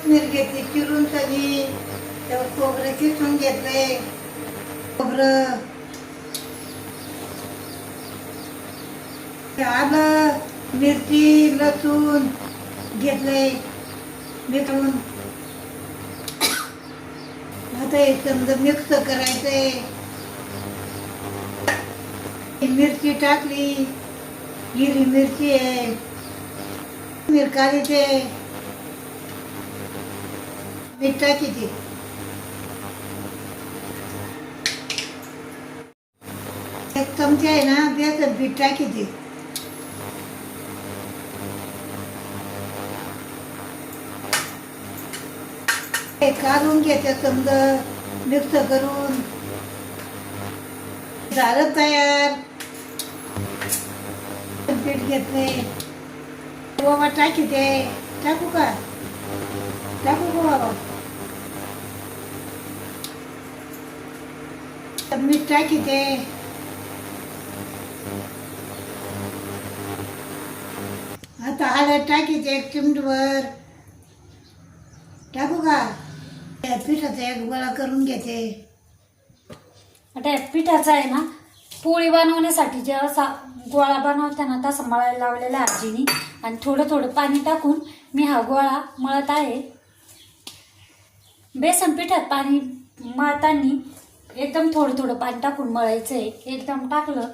कोथमीर घेतली चिरून सगळी त्यावर खोबरं किसून घेतले. खोबरं. आलं मिरची लसूण घेतले. मिसळून आता हे समजा मिक्स करायचंय. मिरची टाकली. हिरवी मिरची आहे. मिरकारीचे मीठ टाकीची एक चमचे आहे ना बेसन पीठ टाकीची हे काढून घ्यायचं समजा मिक्स करून. झालं तयार. पीठ घेतले. बाबा टाकी ते टाकू का? टाकू का बाबा मीठ टाकी ते आता हळद टाकीचे एक चिमटभर. टाकू का? त्या पिठाचा एक गोळा करून घेते. आता पिठाचा आहे ना पोळी बनवण्यासाठी जेव्हा सा गोळा बनवताना तसा मळायला लावलेला आहे आजीनी. आणि थोडं थोडं पाणी टाकून मी हा गोळा मळत आहे. बेसन पिठात पाणी मळताना एकदम थोडं थोडं पाणी टाकून मळायचं आहे एकदम टाकलं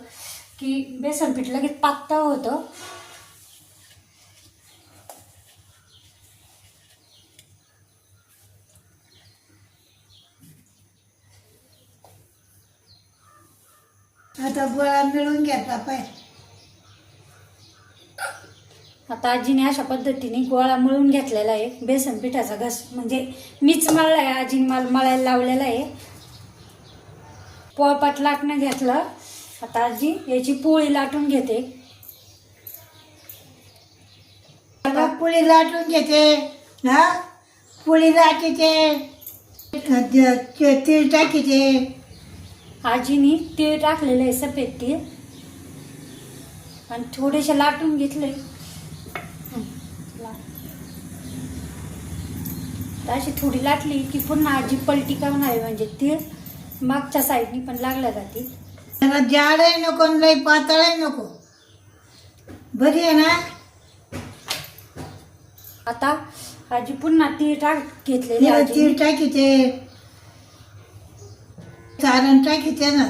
की बेसन पीठ लगेच पातळ होतं. आता गोळा मिळून घेतला पाय आता आजीने अशा पद्धतीने गोळा मळून घेतलेला आहे. बेसन पिठाचा घस म्हणजे मीच मळला आहे आजीने मला मळायला लावलेला आहे. पोळपाट लाटणं घेतलं. आता आजी याची पोळी लाटून घेते. आता पुळी लाटून घेते हा? पुळी लाटीचे तीळ टाकीचे आजीने तीळ टाकलेलं आहे सफेद तीळ आणि थोडेसे लाटून घेतले. अशी थोडी लाटली की पुन्हा आजी पलटी करणार आहे म्हणजे तीळ मागच्या साईडनी पण लागल्या जाते. त्याला जाडही नको लई पातळही नको. बरी आहे ना? आता आजी पुन्हा तीळ टाक घेतलेली तिला तीळ टाकीचे सारण टाकीचे ना.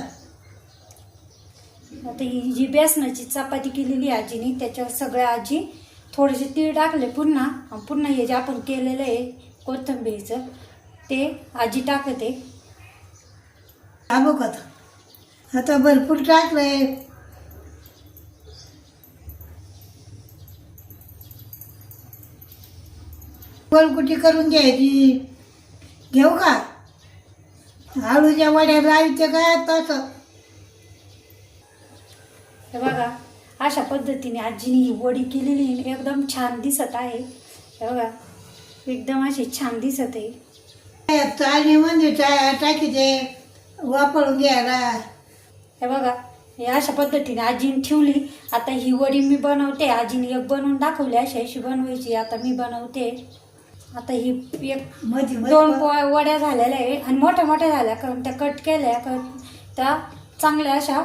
आता ही जी बेसनाची चपाती केलेली आजीने त्याच्यावर सगळ्या आजी थोडेसे तीळ टाकले पुन्हा. आणि पुन्हा हे जे आपण केलेलं आहे कोथिंबीरचं ते आजी टाकते. आबो का आता आता भरपूर टाकलंय. गोलकुटी करून घ्यायची. घेऊ का? आळूच्या वड्या लावायच्या काय तसं? हे बघा अशा पद्धतीने आजीने ही वडी केलेली. एकदम छान दिसत आहे. हे बघा एकदम अशी छान दिसत आहे. चाळणीमध्ये टा टाकीचे वापरून घ्यायला. हे बघा हे अशा पद्धतीने आजीने ठेवली. आता ही वडी मी बनवते. आजीने एक बनवून दाखवली. अशी अशी बनवायची आता मी बनवते. आता ही एक दोन वड्या झालेल्या आहे आणि मोठ्या मोठ्या झाल्या. कारण त्या कट केल्या. कट त्या चांगल्या अशा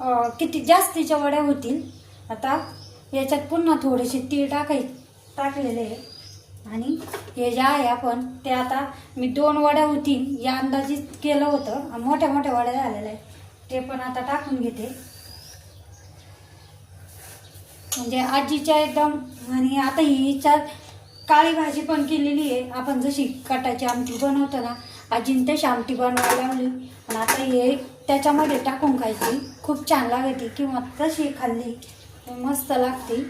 अं, किती जास्तीच्या वड्या होतील. आता याच्यात पुन्हा थोडेसे तीळ टाकाय टाकलेले आहे आणि हे जे आहे आपण ते आता मी दोन वड्या होतील या अंदाजित केलं होतं. मोठ्या मोठ्या वड्या झालेल्या आहेत. ते पण आता टाकून घेते. म्हणजे आजीच्या एकदम आणि आता ही हिच्या काळी भाजी पण केलेली आहे. आपण जशी कटाची आमटी बनवतो ना आजीने तशी आमटी बनवायला लावली. पण आता हे त्याच्यामध्ये टाकून खायची. खूप छान लागते. किंवा तशी खाल्ली मस्त लागते.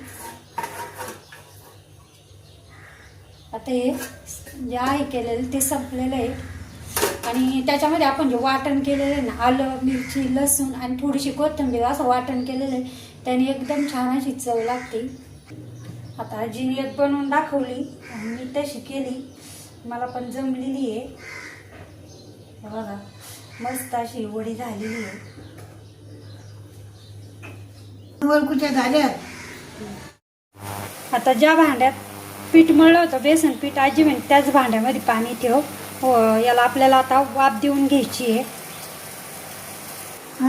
आता हे जे आहे केलेलं ते संपलेलं आहे. आणि त्याच्यामध्ये आपण जे वाटण केलेलं आहे ना आलं मिरची लसूण आणि थोडीशी कोथिंबीर असं वाटण केलेलं आहे. त्याने एकदम छान अशी चव लागते. आता आजीने एक बनवून दाखवली आणि मी तशी केली. मला पण जमलेली आहे. बघा मस्त अशी वडी झालेली आहे. गोलकुट्या झाल्या आता ज्या भांड्यात पीठ मळलं होतं बेसन पीठ आजी म्हणे त्याच भांड्यामध्ये पाणी ठेव. हो याला आपल्याला आता वाफ देऊन घ्यायची आहे.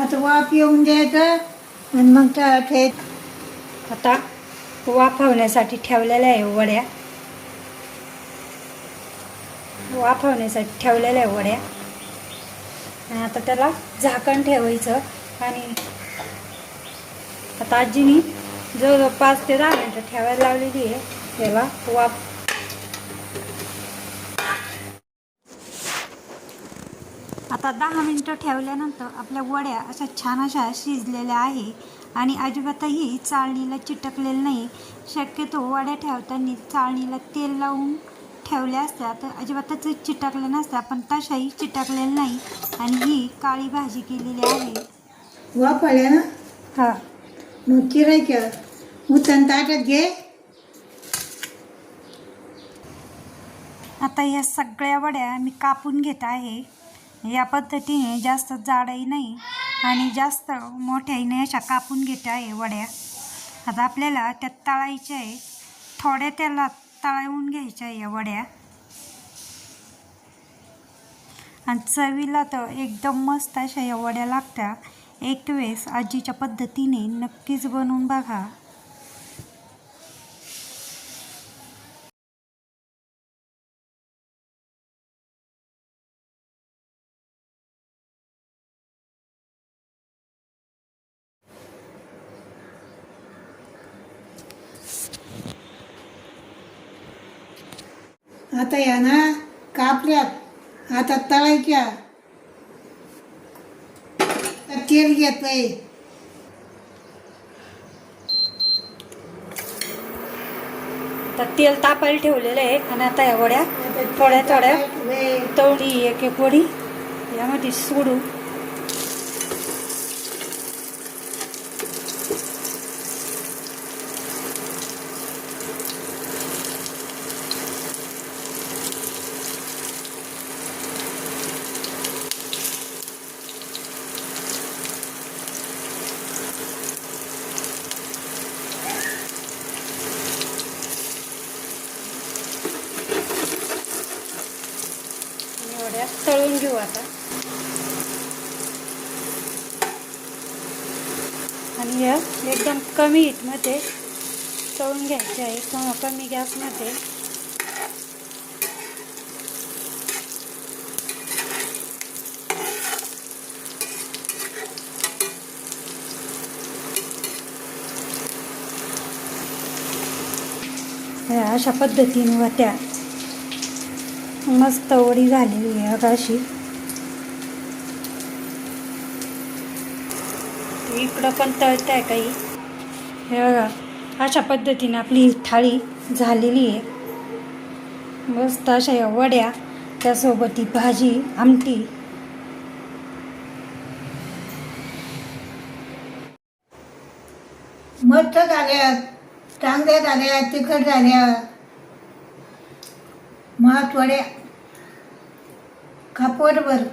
आता वाफ येऊन द्यायचं आणि मग त्या आता वाफवण्यासाठी ठेवलेल्या आहे वड्या. वाफवण्यासाठी ठेवलेल्या आहे वड्या. आणि आता त्याला झाकण ठेवायचं आणि आता आजीनी जवळजवळ पाच ते दहा मिनटं ठेवायला लावलेली आहे. त्याला वाफ आता दहा मिनटं ठेवल्यानंतर आपल्या वड्या अशा छान अशा शिजलेल्या आहे आणि अजिबातही चाळणीला चिटकलेलं नाही. शक्यतो वड्या ठेवताना चाळणीला तेल लावून ठेवल्या असत्या तर अजिबातच चिटकल्या नसत्या पण तशाही चिटकलेल्या नाही आणि ही काळी भाजी केलेली आहे. वाफ आल्या ना? हा. मग चिरायच्या उचन ताटात घे. आता ह्या सगळ्या वड्या मी कापून घेत आहे. या पद्धतीने जास्त जाडही नाही आणि जास्त मोठ्याही नाही अशा कापून घेत आहे वड्या. आता आपल्याला त्यात तळायच्या आहे थोड्या त्याला तळवून घ्यायच्या आहे या वड्या. आणि चवीला तर एकदम मस्त अशा या वड्या लागत्या एक वेळेस आजीच्या पद्धतीने नक्कीच बनवून बघा. आता या ना कापल्यात. आता तळायच्या तेल घेत नाही. तर तेल तापायला ठेवलेलं आहे आणि आता या वड्या थोड्या थोड्या तळली एक एक वडी यामध्ये सोडू आणि वड्या तळून घेऊ आता. आणि या एकदम कमी हीटमध्ये तळून घ्यायचे आहे. किंवा कमी गॅसमध्ये. या अशा पद्धतीने त्या मस्त वडी झालेली आहे. आता इकडं पण तळत आहे काही. हे बघा अशा पद्धतीने आपली थाळी झालेली आहे. मस्त अशा या वड्या त्यासोबत ही भाजी आमटी. मस्त झाल्या चांगल्या झाल्या तिखट झाल्या वड्या. खापवटभर